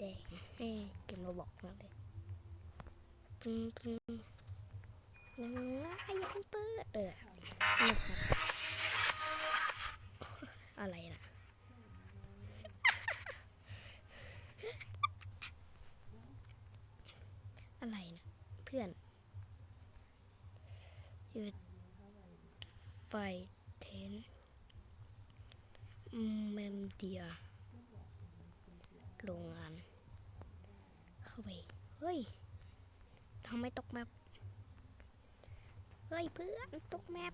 แดงให้เกมเราบอกมาเลยปึ้งปึ้งยังไงอย่าเพิ่งเปิดเออนะครับอะไรนะอะไรนะเพื่อนหยุดไฟเทนเมมเดียโรงงาน เข้าไป เฮ้ยทำไมตกแมปเฮ้ยเพื่อนตกแมป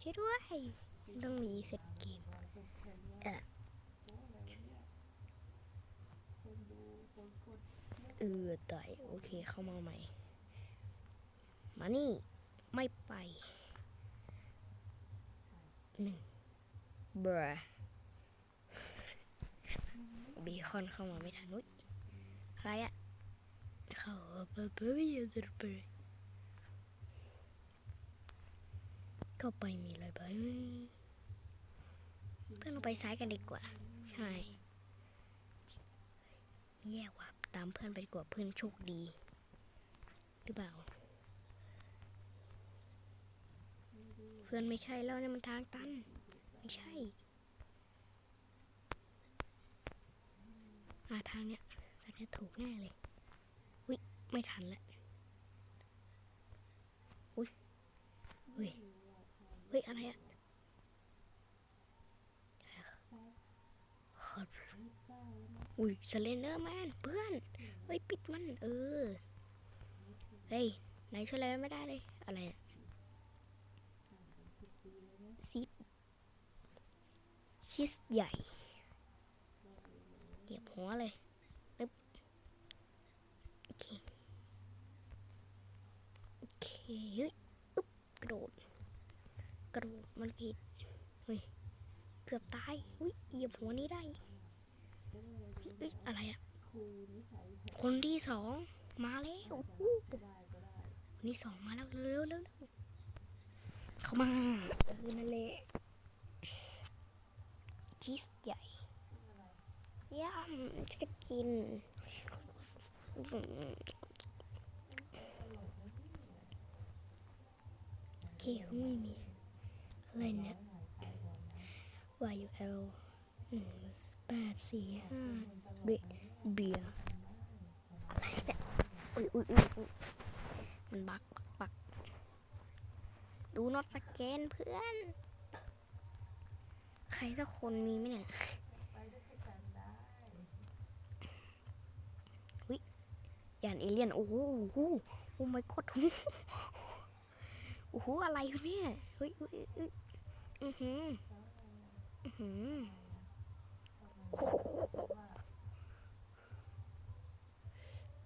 ช่วยด้วยต้องมีเสร็จเกมเออเออต่อยโอเคเข้ามาใหม่ มานี่ ไม่ไปหนึ่งเบรเบคอนเข้ามาไม่ทันนุ้ย อะไรอะเข้าไปเพื่อจะไปเข้าไปมีอะไรบ้างเพื่อนเราไปซ้ายกันดีกว่า ใช่แย่ว่ะตามเพื่อนไปดีกว่าเพื่อนโชคดี หรือเปล่า เพื่อนไม่ใช่แล้วเนี่ยมันทางตัน ไม่ใช่อาทางเนี้ย ทางเนี้ถูกแน่เลย วิไม่ทันล้วอุ้ยอุ้ยเฮ้ย อะไรอะขอบอุ้ยสเลนเดอร์แมนเพื่อน เฮ้ย ปิดมัน เออ เฮ้ย ไหนช่วยอะไรไม่ได้เลย อะไรอะซิปชิสใหญ่เหยียบหัวเลยปึ๊บโอเค โอ เคเฮ้ยอึ๊บกระโดด กระโดดมันผิด เฮ้ย เกือบตาย อุ้ยเหยียบหัวนี้ได้เฮ้ยอะไรอะคนที่สองมาแล้วอู้คนที่สองมาแล้วเร็วๆเร็วเข้ามาเออนั่นแหละชีสใหญ่ย่ำจะกิน โอ เคเขาไม่มี อะไรเนี่ย Y U L หนึ่งแปดสี่ห้าเบเบียร์อะไรเนี่ยอุ้ยอุ้ยอุ้ยอุ๊ยมันบักบักดูนอตสแกนเพื่อน ใครสักคนมีไหมเนี่ยวิยานเอเลี่ยน โอ้โหโอ้โหโอ้ my god โอ้โหอะไรเนี่ยเฮ้ยเฮ้ยอือหืออือหือโอ้โห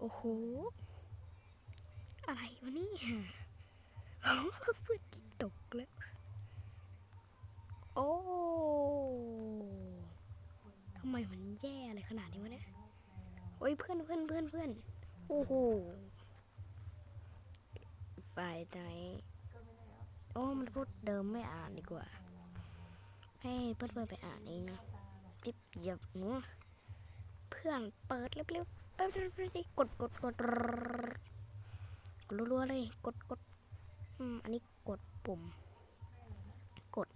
อ้โหอะไรวะเนี่ยเพื่อนกินตกแล้ว โอ้ทำไมมันแย่อะไรขนาดนี้วะเนี่ย โอ้ยเพื่อนเพื่อนเพื่อนเพื่อนโอ้โหฝ่ายใจ อ้มันพูดเดิมไม่อ่านดีกว่า ให้เพื่อนเพื่อนไปอ่านเองนะจิบหยับหนูเพื่อนเปิดเร็วๆเปิดกดกดกดกดรัวๆเลยกดกดอืมอันนี้กดปุ่ม กด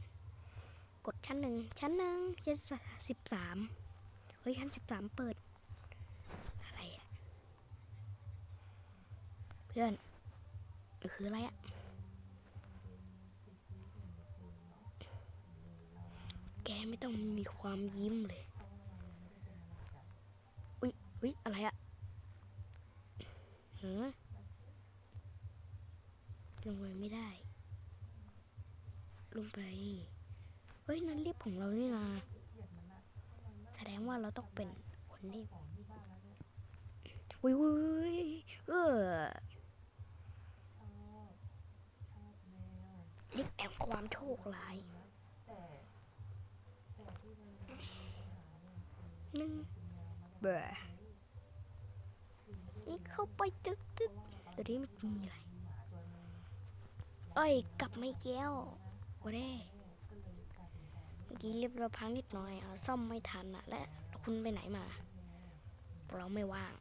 กดชั้นหนึ่งชั้นหนึ่งชั้นสิบสามเฮ้ยชั้นสิบสามเปิด อะไรอะเพื่อนคืออะไรอะแก ไม่ต้องมีความยิ้มเลย อุ๊ยอุ๊ยอะไรอะเฮ้อลงไปไม่ได้ ลงไป เฮ้ย นั่นลิฟต์ของเรานี่นะแสดงว่าเราต้องเป็นคนรีบอุ้ยอุ้ยเออลิฟต์แอมความโชคร้าย หนึ่งเบอร์นี่เข้าไปตึ๊ดตึ๊ดเดี๋ยวนี้มันมีอะไรเอ้ยกลับไม่แก้วโอ้เด้เมื่อกี้เรียบเราพังนิดหน่อยเอาซ่อมไม่ทันอะและคุณไปไหนมาเราไม่ว่าง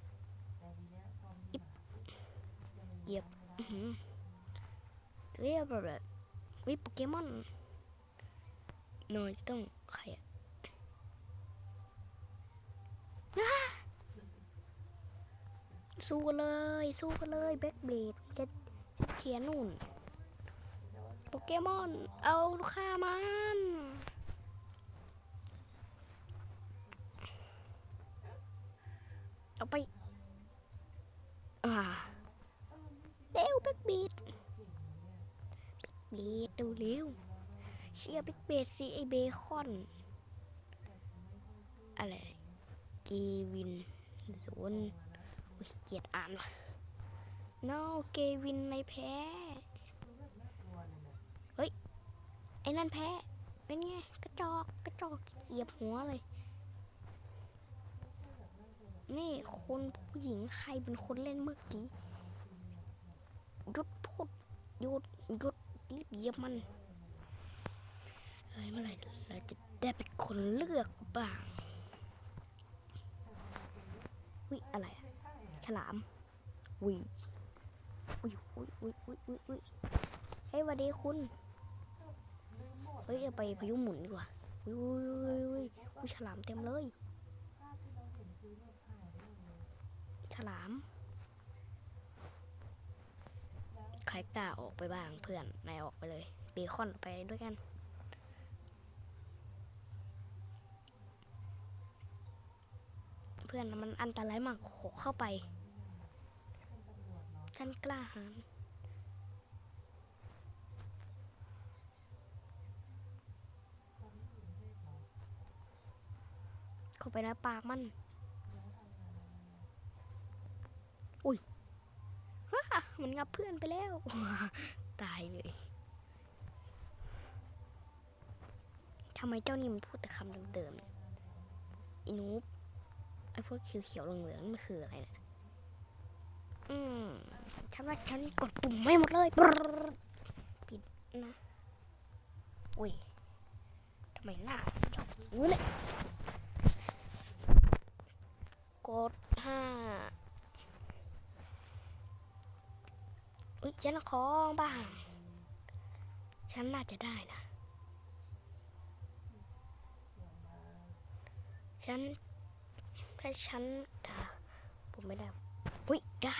เหยียบอื้อหือเรียบแบบวิโปเกมอนหน่อยจะต้องใครอะอ้า สู้กันเลย สู้กันเลยแบ็กเบลดจะเขียนนู่น โปเกมอน เอาลูกค้ามันเอาไปอ่าเร็วแบิ๊กบีดบีดดูเร็วเชียร์แบิ๊กเบดสิไอเบคอน อะไร กีวินศูนย์อุ๊ยเกียดอ่านว่ะ no เกวินในแพ้ เฮ้ย ไอ้นั่นแพ้ เป็นไง กระจอก กระจอกเหยียบหัวเลย นี่คนผู้หญิงใครเป็นคนเล่นเมื่อกี้หยุดพูดหยุดหยุดรีบเยียบมันเฮ้ยเมื่อไหร่เราจะได้เป็นคนเลือกบ้าง วิอะไรอะฉลามวิวิวิวิวิวิวิเฮ้ยหวัสดีคุณเฮ้ยเอาไปพายุหมุนดีกว่าวิวิวิวิวิฉลามเต็มเลย ฉลามใครกล้าออกไปบ้างเพื่อนนายออกไปเลยเบคอนไปด้วยกัน พื่อนมันอันตรายมากโขเข้าไป ฉันกล้าหาญเข้าไปในปากมัน อุ้ยฮ่ามันงับเพื่อนไปแล้ว ตายเลยทำไมเจ้านี่มันพูดแต่คำเดิมๆเนี่ยอินูป ไอ้พวกเขียวๆเหลืองๆนี่มันคืออะไรเนี่ยอืมฉันว่าฉันกดปุ่มไม่หมดเลยปิดนะอุ้ยทำไมหน้าชอบอย่างนี้เนี่ยกดห้าอุ้ยฉันขอบ้าง ฉันน่าจะได้นะ ฉัน ถ้าฉันถ้าผมไม่ได้อุ้ยได้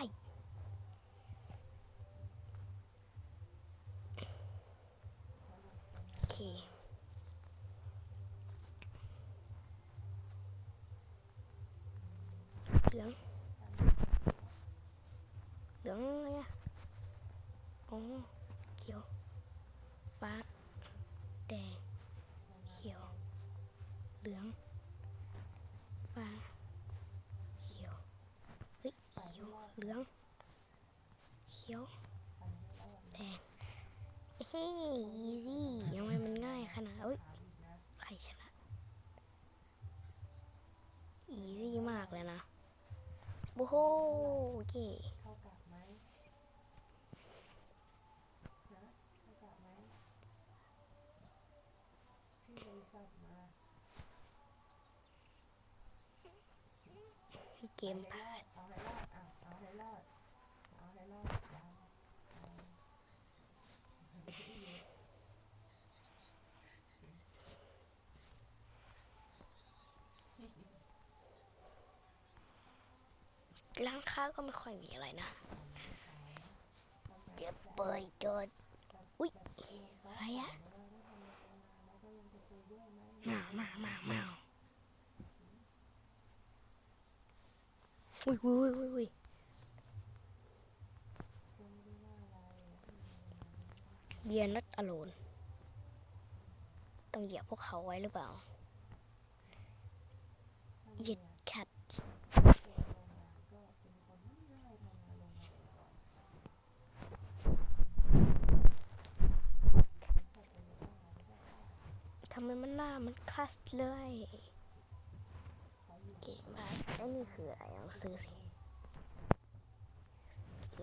โอเคเหลืองเหลืองอะไรอะอ๋อเขียว ฟ้า แดง เขียว เหลือง ฟ้า เขียว เฮ้ย เขียว เหลือง เขียวแดงเฮ้ยอีซี่ทำไมมันง่ายขนาดเอ้ยใครชนะอีซี่มากเลยนะโอ้โหโอเคเกมนะเข้ากลับไหมชื่อบริษัทมาเกมพาส เอาให้รอดอะเอาให้รอด เอาให้รอดยาว ร้านค้าก็ไม่ค่อยมีอะไรนะเดี๋ยวเปิดจดอุ๊ยอะไรอะมามามามาอุ้ยอุ้ยอุ้ยอุ้ยเยียนัดอโลน ต้องเหยียบพวกเขาไว้หรือเปล่าเหยียดแคทำไมมันหน้ามันคัสเลยเก่งมากแล้วนี่คืออะไรลองซื้อสิ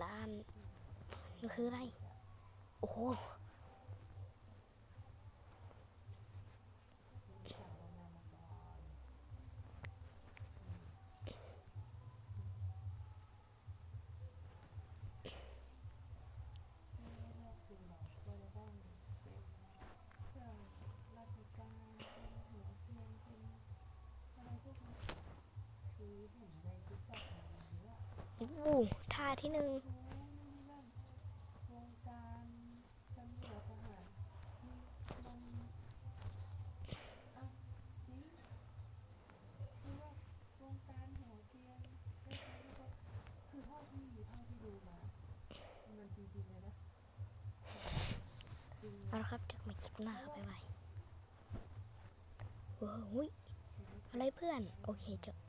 ร้านนี่คืออะไร โอ้โห อู้ท่าที่หนึ่งโอ้นู่นนี่นั่นวงการตำรวจทหารที่มันอะสิคือว่าวงการหัวเกรียนได้ใช้ได้ก็คือเท่าที่เท่าที่ดูมามันจริงๆเละครับจอกันใหม่คลิปหน้าบ๊ายบายว้าวหุ้ยอะไรเพื่อน โอเคเจอ